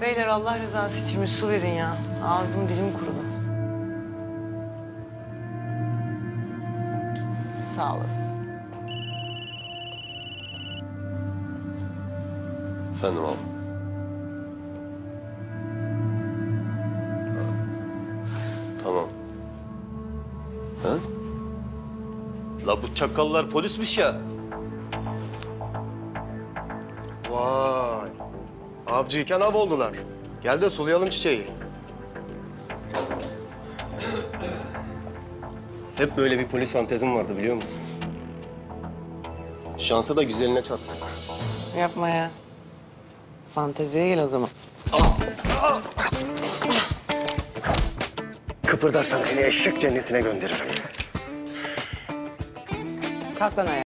Beyler Allah rızası için bir su verin ya. Ağzım dilim kurudu. Sağ olasın. Efendim abi. Tamam. Ha? La bu çakallar polismiş ya. Vay. Avcıyken av oldular. Gel de sulayalım çiçeği. Hep böyle bir polis fantezim vardı biliyor musun? Şansa da güzeline çattık. Yapma ya. Fanteziye gel o zaman. Kıpırdarsan seni eşek cennetine gönderirim. Kalk lan ayağa.